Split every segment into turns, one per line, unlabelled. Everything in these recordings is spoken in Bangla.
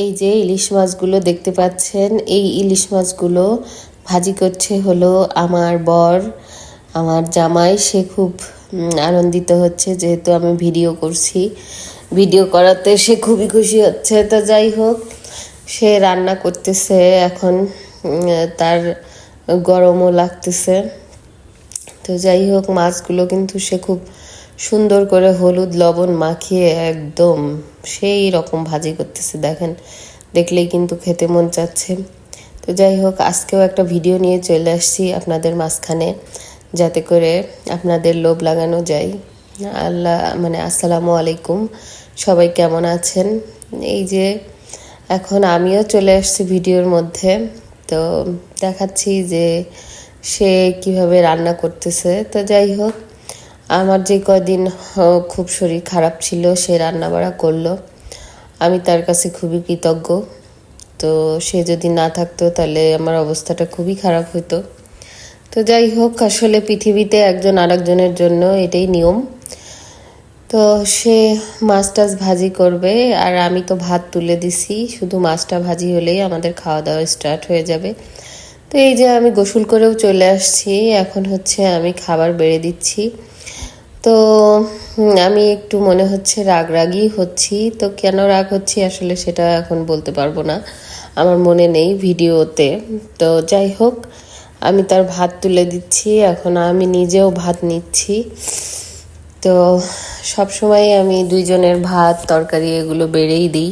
এই যে ইলিশ মাছগুলো দেখতে পাচ্ছেন, এই ইলিশ মাছগুলো ভাজি করছে হলো আমার বর, আমার জামাই। সে খুব আনন্দিত হচ্ছে যেহেতু আমি ভিডিও করছি। ভিডিও করাতে সে খুবই খুশি হচ্ছে। তো যাই হোক, সে রান্না করতেছে এখন তার গরমও লাগতেছে। তো যাই হোক, মাছগুলো কিন্তু সে খুব সুন্দর করে হলুদ লবণ মাখিয়ে একদম সেই রকম ভাজি করতেছে, দেখেন। দেখলেই কিন্তু খেতে মন চাচ্ছে। তো যাই হোক, আজকেও একটা ভিডিও নিয়ে চলে আসছি আপনাদের মাঝখানে, যাতে করে আপনাদের লোভ লাগানো যায়। আল্লাহ মানে আসসালামু আলাইকুম। সবাই কেমন আছেন? এই যে এখন আমিও চলে আসছি ভিডিওর মধ্যে। তো দেখাচ্ছি যে সে কীভাবে রান্না করতেছে। তো যাই হোক আমার যে কদিন খুব শরীর খারাপ ছিল, সে রান্না বাড়া করল। আমি তার কাছে খুবই কৃতজ্ঞ। তো সে যদি না থাকতো, তাহলে আমার অবস্থাটা খুবই খারাপ হতো তো যাই হোক, আসলে পৃথিবীতে একজন আরেকজনের জন্য এটাই নিয়ম। তো সে মাছ টাছ ভাজি করবে, আর আমি তো ভাত তুলে দিছি। শুধু মাছটা ভাজি হলেই আমাদের খাওয়া দাওয়া স্টার্ট হয়ে যাবে। তো এই যে আমি গোসল করেও চলে আসছি। এখন হচ্ছে আমি খাবার বেড়ে দিচ্ছি। তো আমি একটু মনে হচ্ছে রাগ রাগই হচ্ছি। তো কেন রাগ হচ্ছি আসলে সেটা এখন বলতে পারব না। আমার মনে নেই ভিডিওতে। তো যাই হোক, আমি তার ভাত তুলে দিচ্ছি। এখন আমি নিজেও ভাত নিচ্ছি। তো সব সময় আমি দুইজনের ভাত, তরকারি এগুলো বেড়েই দিই।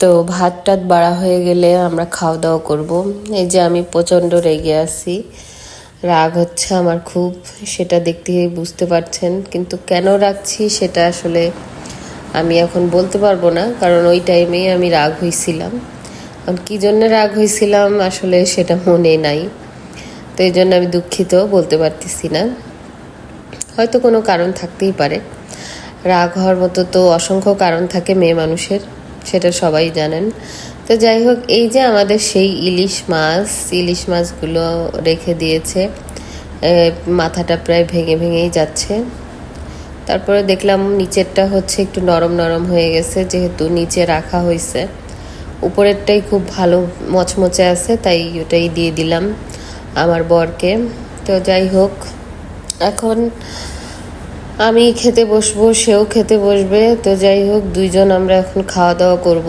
তো ভাত টাত বাড়া হয়ে গেলে আমরা খাওয়া দাওয়া করব। এই যে আমি প্রচণ্ড রেগে আছি। রাগ হচ্ছে আমার খুব, সেটা দেখতে বুঝতে পারছেন। কিন্তু কেন রাখছি সেটা আসলে আমি এখন বলতে পারব না, কারণ ওই টাইমেই আমি রাগ হয়েছিলাম এখন কী জন্য রাগ হয়েছিলাম আসলে সেটা মনে নাই। তো এই জন্য আমি দুঃখিত, বলতে পারতেছি না। হয়তো কোনো কারণ থাকতেই পারে। রাগ হওয়ার মতো তো অসংখ্য কারণ থাকে মেয়ে মানুষের, সেটা সবাই জানেন। তো যাই হোক, এই যে আমাদের সেই ইলিশ মাছ, ইলিশ মাছগুলো রেখে দিয়েছে। মাথাটা প্রায় ভেঙে ভেঙেই যাচ্ছে। তারপরে দেখলাম নিচেরটা হচ্ছে একটু নরম নরম হয়ে গেছে, যেহেতু নিচে রাখা হয়েছে উপরেরটাই খুব ভালো মচমচে আছে, তাই ওটাই দিয়ে দিলাম আমার বরকে। তো যাই হোক, এখন আমি খেতে বসবো, সেও খেতে বসবে। তো যাই হোক, দুইজন আমরা এখন খাওয়া দাওয়া করব।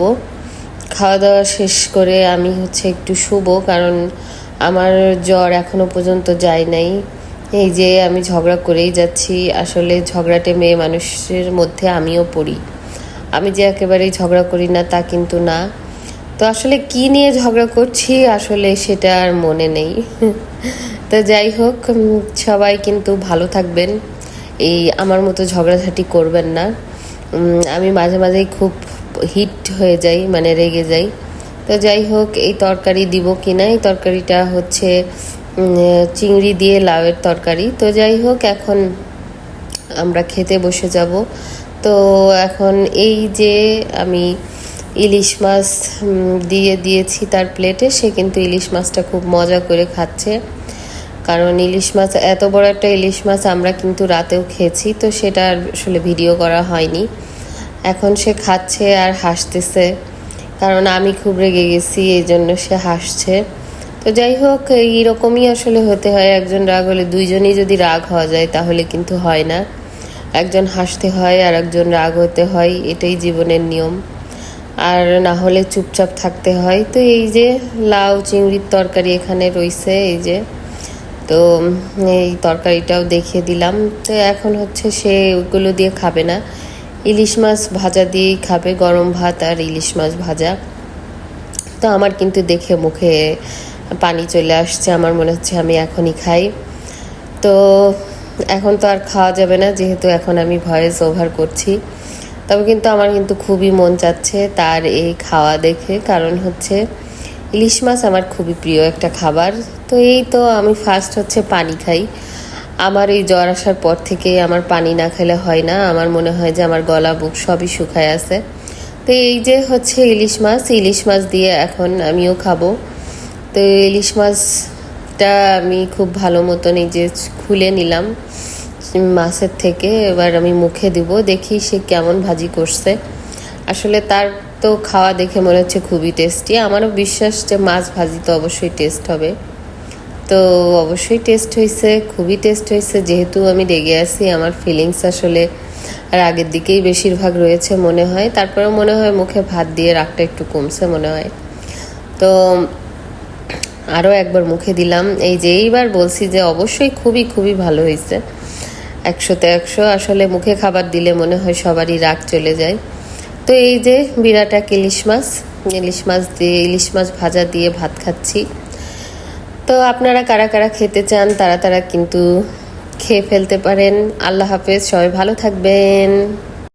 খাওয়া দাওয়া শেষ করে আমি হচ্ছে একটু শুব, কারণ আমার জ্বর এখনও পর্যন্ত যায় নাই। এই যে আমি ঝগড়া করেই যাচ্ছি, আসলে ঝগড়াটে মেয়ে মানুষের মধ্যে আমিও পড়ি। আমি যে একেবারেই ঝগড়া করি না, তা কিন্তু না। তো আসলে কি নিয়ে ঝগড়া করছি, আসলে সেটা আর মনে নেই। তো যাই হোক সবাই কিন্তু ভালো থাকবেন। এই আমার মতো ঝগড়াঝাটি করবেন না। আমি মাঝে মাঝেই খুব হিট হয়ে যাই মানে রেগে যাই। তো যাই হোক, এই তরকারি দিব কি না এই তরকারিটা হচ্ছে চিংড়ি দিয়ে লাউয়ের তরকারি। তো যাই হোক, এখন আমরা খেতে বসে যাব। তো এখন এই যে আমি ইলিশ মাছ দিয়ে দিয়েছি তার প্লেটে, সে কিন্তু ইলিশ মাছটা খুব মজা করে খাচ্ছে। কারণ ইলিশ মাছ, এত বড় একটা ইলিশ মাছ আমরা কিন্তু রাতেও খেয়েছি, তো সেটা আসলে ভিডিও করা হয়নি। এখন সে খাচ্ছে আর হাসতেছে। কারণ আমি খুব রেগে গেছি এই জন্য সে হাসছে। তো যাই হোক, এইরকমই আসলে হতে হয়। একজন রাগ হলে দুইজনই যদি রাগ হওয়া যায়, তাহলে কিন্তু হয় না। একজন হাসতে হয় আর একজন রাগ হতে হয়, এটাই জীবনের নিয়ম। আর না হলে চুপচাপ থাকতে হয়। তো এই যে লাউ চিংড়ির তরকারি এখানে রয়েছে এই যে। তো এই তরকারিটাও দেখিয়ে দিলাম। তো এখন হচ্ছে সে ওইগুলো দিয়ে খাবে না। ইলিশ মাছ ভাজা দিয়েই খাবে, গরম ভাত আর ইলিশ মাছ ভাজা। তো আমার কিন্তু দেখে মুখে পানি চলে আসছে, আমার মনে হচ্ছে আমি এখনই খাই। তো এখন তো আর খাওয়া যাবে না, যেহেতু এখন আমি ভয়েস ওভার করছি। তবে কিন্তু আমার কিন্তু খুবই মন চাচ্ছে তার এই খাওয়া দেখে, কারণ হচ্ছে ইলিশ মাছ আমার খুবই প্রিয় একটা খাবার। তো এই তো আমি ফার্স্ট হচ্ছে পানি খাই। আমার এই জ্বর আসার পর থেকে আমার পানি না খেলে হয় না। আমার মনে হয় যে আমার গলা, বুক সবই শুকায় আছে। তো এই যে হচ্ছে ইলিশ মাছ ইলিশ মাছ দিয়ে এখন আমিও খাব। তো ইলিশ মাছটা আমি খুব ভালো মতন এই যে খুলে নিলাম মাছের থেকে। এবার আমি মুখে দিব, দেখি সে কেমন ভাজি করছে। আসলে তার তো খাওয়া দেখে মনে হচ্ছে খুবই টেস্টি। আমারও বিশ্বাস যে মাছ ভাজি তো অবশ্যই টেস্ট হবে। তো অবশ্যই টেস্ট হয়েছে খুবই টেস্ট হয়েছে যেহেতু আমি রেগে আছি, আমার ফিলিংস আসলে আর আগের দিকেই বেশিরভাগ রয়েছে মনে হয়। তারপরে মনে হয় মুখে ভাত দিয়ে রাগটা একটু কমছে মনে হয়। তো আরও একবার মুখে দিলাম। এই যে এইবার বলছি যে অবশ্যই খুবই খুবই ভালো হয়েছে একশোতে একশো আসলে মুখে খাবার দিলে মনে হয় সবারই রাগ চলে যায়। তো এই যে বিরাট এক ইলিশ মাছ ইলিশ মাছ দিয়ে, ইলিশ মাছ ভাজা দিয়ে ভাত খাচ্ছি। তো আপনারা কারা কারা খেতে চান, তারা তারা কিন্তু খেয়ে ফেলতে পারেন। আল্লাহ হাফেজ, সবাই ভালো থাকবেন।